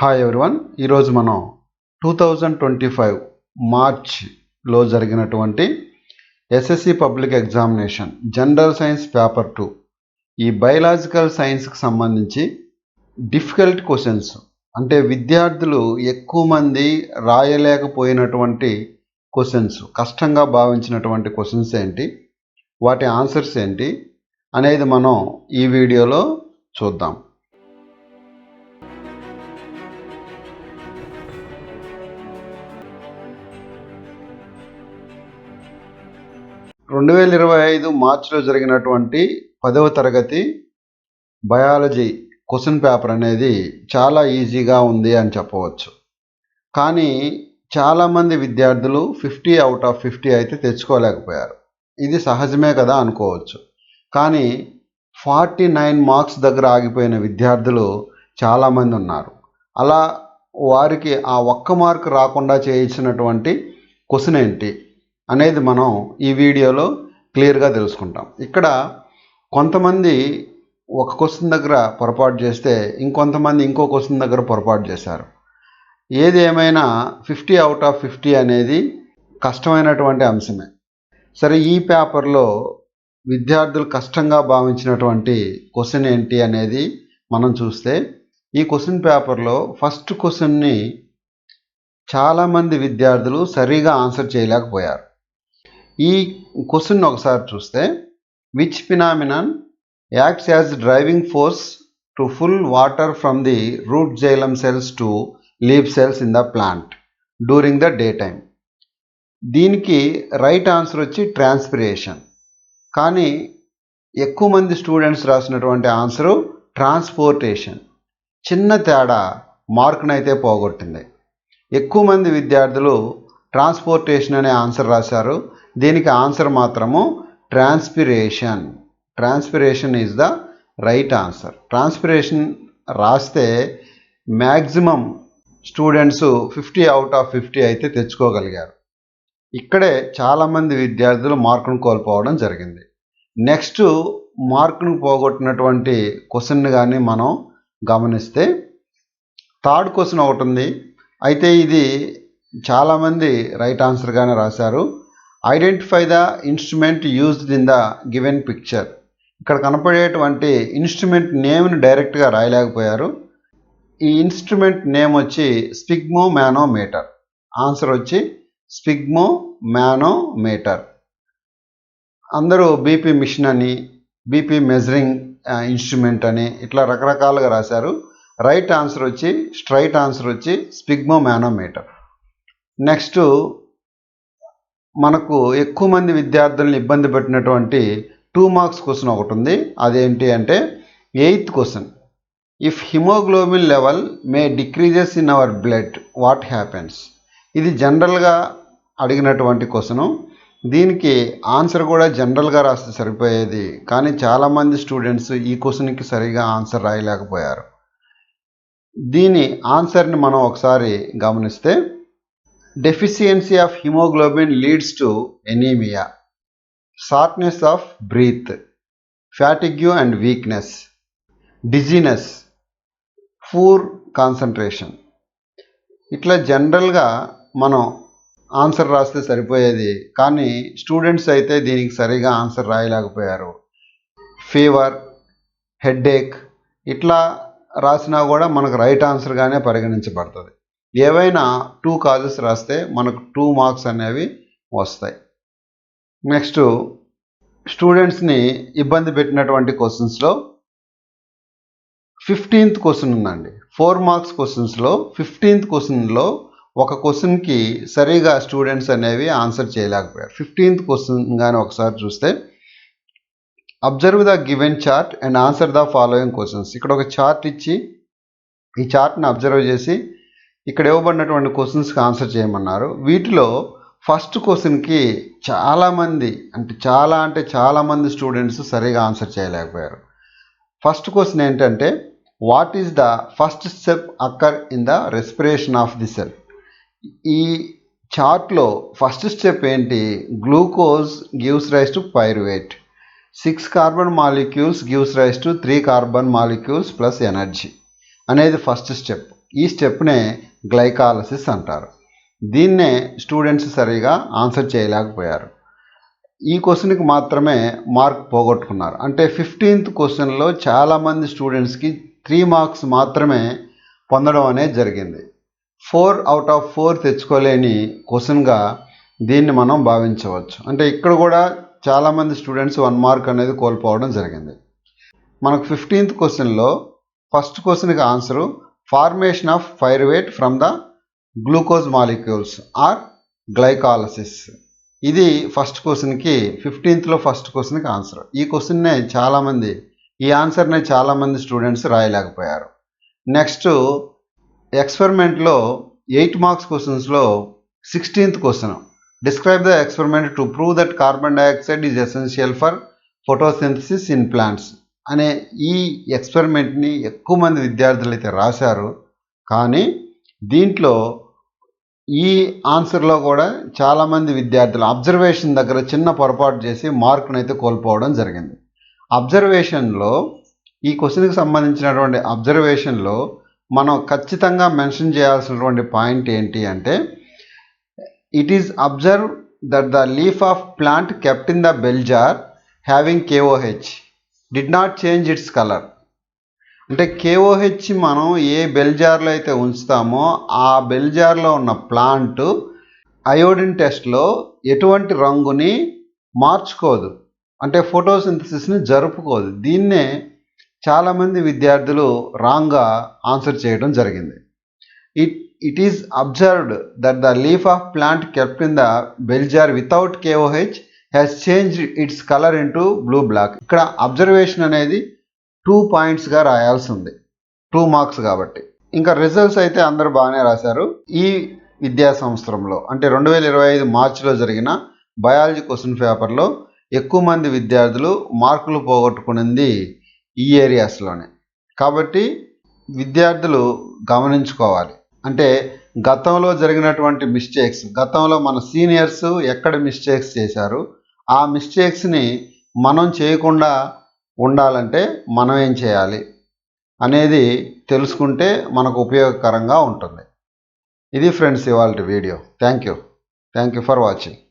Hi everyone ఈరోజు మనం two thousand twenty five మార్చ్లో జరిగినటువంటి SSC public examination general science paper two ఈ బయలాజికల్ సైన్స్కి సంబంధించి డిఫికల్ట్ క్వశ్చన్స్ అంటే విద్యార్థులు ఎక్కువ మంది రాయలేకపోయినటువంటి క్వశ్చన్స్ కష్టంగా భావించినటువంటి క్వశ్చన్స్ ఏంటి వాటి ఆన్సర్స్ ఏంటి అనేది మనం ఈ వీడియోలో చూద్దాం. రెండు వేల ఇరవై ఐదు మార్చిలో జరిగినటువంటి పదవ తరగతి బయాలజీ క్వశ్చన్ పేపర్ అనేది చాలా ఈజీగా ఉంది అని చెప్పవచ్చు. కానీ చాలామంది విద్యార్థులు ఫిఫ్టీ అవుట్ ఆఫ్ ఫిఫ్టీ అయితే తెచ్చుకోలేకపోయారు. ఇది సహజమే కదా అనుకోవచ్చు. కానీ ఫార్టీ నైన్ మార్క్స్ దగ్గర ఆగిపోయిన విద్యార్థులు చాలామంది ఉన్నారు. అలా వారికి ఆ ఒక్క మార్క్ రాకుండా చేయించినటువంటి క్వశ్చన్ ఏంటి? అనేది మనం ఈ వీడియోలో క్లియర్గా తెలుసుకుంటాం. ఇక్కడ కొంతమంది ఒక క్వశ్చన్ దగ్గర పొరపాటు చేస్తే ఇంకొంతమంది ఇంకో క్వశ్చన్ దగ్గర పొరపాటు చేశారు. ఏది ఏమైనా ఫిఫ్టీ అవుట్ ఆఫ్ ఫిఫ్టీ అనేది కష్టమైనటువంటి అంశమే. సరే ఈ పేపర్లో విద్యార్థులు కష్టంగా భావించినటువంటి క్వశ్చన్ ఏంటి అనేది మనం చూస్తే ఈ క్వశ్చన్ పేపర్లో ఫస్ట్ క్వశ్చన్ని చాలామంది విద్యార్థులు సరిగా ఆన్సర్ చేయలేకపోయారు. ఈ క్వశ్చన్ ఒకసారి చూస్తే which phenomenon acts as driving force to pull water from the root xylem cells to leaf cells in the plant during the day time దీనికి రైట్ ఆన్సర్ వచ్చి ట్రాన్స్పిరేషన్ కానీ ఎక్కువ మంది స్టూడెంట్స్ రాసినటువంటి ఆన్సరు ట్రాన్స్పోర్టేషన్ చిన్న తేడా మార్కునైతే పోగొట్టింది. ఎక్కువ మంది విద్యార్థులు ట్రాన్స్పోర్టేషన్ అనే ఆన్సర్ రాశారు. దీనికి ఆన్సర్ మాత్రము transpiration. Transpiration is the right answer transpiration రాస్తే maximum students fifty out of fifty అయితే తెచ్చుకోగలిగారు. ఇక్కడే చాలామంది విద్యార్థులు మార్కును కోల్పోవడం జరిగింది. నెక్స్ట్ మార్కును పోగొట్టినటువంటి క్వశ్చన్ కానీ మనం గమనిస్తే థర్డ్ క్వశ్చన్ ఒకటి ఉంది. అయితే ఇది చాలామంది రైట్ ఆన్సర్గానే రాశారు. Identify the instrument used in the given picture ఇక్కడ కనపడేటువంటి ఇన్స్ట్రుమెంట్ నేమ్ని డైరెక్ట్గా రాయలేకపోయారు. ఈ ఇన్స్ట్రుమెంట్ నేమ్ వచ్చి స్పిగ్మో మ్యానోమీటర్ ఆన్సర్ వచ్చి స్పిగ్మో మ్యానోమీటర్ అందరూ బీపీ మిషన్ అని బీపీ మెజరింగ్ ఇన్స్ట్రుమెంట్ అని ఇట్లా రకరకాలుగా రాశారు. రైట్ ఆన్సర్ వచ్చి స్ట్రైట్ ఆన్సర్ వచ్చి స్పిగ్మో మ్యానోమీటర్ నెక్స్ట్ మనకు ఎక్కువ మంది విద్యార్థులను ఇబ్బంది పెట్టినటువంటి టూ మార్క్స్ క్వశ్చన్ ఒకటి ఉంది. అదేంటి అంటే eighth question if haemoglobin level may decreases in our blood what happens ఇది జనరల్గా అడిగినటువంటి క్వశ్చను దీనికి ఆన్సర్ కూడా జనరల్గా రాస్తే సరిపోయేది. కానీ చాలామంది స్టూడెంట్స్ ఈ క్వశ్చన్కి సరిగా ఆన్సర్ రాయలేకపోయారు. దీని ఆన్సర్ని మనం ఒకసారి గమనిస్తే deficiency of haemoglobin leads to anaemia shortness of breath fatigue and weakness dizziness poor concentration ఇట్లా జనరల్గా మనం ఆన్సర్ రాస్తే సరిపోయేది. కానీ స్టూడెంట్స్ అయితే దీనికి సరిగా ఆన్సర్ రాయలేకపోయారు. ఫీవర్ హెడ్ఏక్ ఇట్లా రాసినా కూడా మనకు రైట్ ఆన్సర్గానే పరిగణించబడుతుంది. ఏవైనా టూ కాజెస్ రాస్తే మనకు టూ మార్క్స్ అనేవి వస్తాయి. నెక్స్ట్ స్టూడెంట్స్ని ఇబ్బంది పెట్టినటువంటి క్వశ్చన్స్లో ఫిఫ్టీన్త్ క్వశ్చన్ ఉందండి. ఫోర్ మార్క్స్ క్వశ్చన్స్లో ఫిఫ్టీన్త్ క్వశ్చన్లో ఒక క్వశ్చన్కి సరిగా స్టూడెంట్స్ అనేవి ఆన్సర్ చేయలేకపోయారు. ఫిఫ్టీన్త్ క్వశ్చన్ కానీ ఒకసారి చూస్తే observe the given chart and answer the following questions ఇక్కడ ఒక చార్ట్ ఇచ్చి ఈ చార్ట్ని అబ్జర్వ్ చేసి ఇక్కడ ఇవ్వబడినటువంటి క్వశ్చన్స్కి ఆన్సర్ చేయమన్నారు. వీటిలో ఫస్ట్ క్వశ్చన్కి చాలామంది అంటే చాలా అంటే చాలామంది స్టూడెంట్స్ సరిగా ఆన్సర్ చేయలేకపోయారు. ఫస్ట్ క్వశ్చన్ ఏంటంటే what is the first step occur in the respiration of the cell ఈ చార్ట్లో ఫస్ట్ స్టెప్ ఏంటి? Glucose gives rise to pyruvate six carbon molecules gives rise to three carbon molecules plus energy అనేది first step ఈ స్టెప్నే glycolysis అంటారు. దీన్నే students సరిగా answer చేయలేకపోయారు. ఈ క్వశ్చన్కి మాత్రమే మార్క్ పోగొట్టుకున్నారు. అంటే ఫిఫ్టీన్త్ క్వశ్చన్లో చాలామంది స్టూడెంట్స్కి త్రీ మార్క్స్ మాత్రమే పొందడం అనేది జరిగింది. ఫోర్ అవుట్ ఆఫ్ ఫోర్ తెచ్చుకోలేని క్వశ్చన్గా దీన్ని మనం భావించవచ్చు. అంటే ఇక్కడ కూడా చాలామంది స్టూడెంట్స్ వన్ మార్క్ అనేది కోల్పోవడం జరిగింది. మనకు ఫిఫ్టీన్త్ క్వశ్చన్లో ఫస్ట్ క్వశ్చన్కి answer formation of pyruvate from the glucose molecules or glycolysis ఇది ఫస్ట్ క్వశ్చన్కి ఫిఫ్టీన్త్లో ఫస్ట్ క్వశ్చన్కి ఆన్సర్ ఈ క్వశ్చన్నే చాలామంది ఈ ఆన్సర్నే చాలామంది స్టూడెంట్స్ రాయలేకపోయారు. నెక్స్ట్ ఎక్స్పెరిమెంట్లో eight marks క్వశ్చన్స్లో sixteenth question describe the experiment to prove that carbon dioxide is essential for photosynthesis in plants అనే ఈ ఎక్స్పెరిమెంట్ని ఎక్కువ మంది విద్యార్థులు అయితే రాశారు. కానీ దీంట్లో ఈ ఆన్సర్లో కూడా చాలామంది విద్యార్థులు అబ్జర్వేషన్ దగ్గర చిన్న పొరపాటు చేసి మార్కును అయితే కోల్పోవడం జరిగింది. అబ్జర్వేషన్లో ఈ క్వశ్చన్కి సంబంధించినటువంటి అబ్జర్వేషన్లో మనం ఖచ్చితంగా మెన్షన్ చేయాల్సినటువంటి పాయింట్ ఏంటి అంటే it is observe that the leaf of plant kept in the bell jar having KOH did not change its colour అంటే కేఓహెచ్ మనం ఏ బెల్ జార్లో అయితే ఉంచుతామో ఆ బెల్ జార్లో ఉన్న ప్లాంట్ అయోడిన్ టెస్ట్లో ఎటువంటి రంగుని మార్చుకోదు. అంటే ఫోటోసింథసిస్ని జరుపుకోదు. దీన్నే చాలామంది విద్యార్థులు రాంగ్గా ఆన్సర్ చేయడం జరిగింది. It it is observed that the leaf of plant kept in the bell jar without KOH has change its colour into blue black ఇక్కడ అబ్జర్వేషన్ అనేది టూ పాయింట్స్గా రాయాల్సి ఉంది టూ మార్క్స్ కాబట్టి. ఇంకా రిజల్ట్స్ అయితే అందరూ బాగానే రాశారు. ఈ విద్యా సంవత్సరంలో అంటే రెండు వేల ఇరవై ఐదు మార్చిలో జరిగిన బయాలజీ క్వశ్చన్ పేపర్లో ఎక్కువ మంది విద్యార్థులు మార్కులు పోగొట్టుకునింది ఈ ఏరియాస్లోనే కాబట్టి విద్యార్థులు గమనించుకోవాలి. అంటే గతంలో జరిగినటువంటి మిస్టేక్స్ గతంలో మన సీనియర్స్ ఎక్కడ మిస్టేక్స్ చేశారు ఆ మిస్టేక్స్ని మనం చేయకుండా ఉండాలంటే మనం ఏం చేయాలి అనేది తెలుసుకుంటే మనకు ఉపయోగకరంగా ఉంటుంది. ఇది ఫ్రెండ్స్ ఇవాళ video. Thank you thank you for watching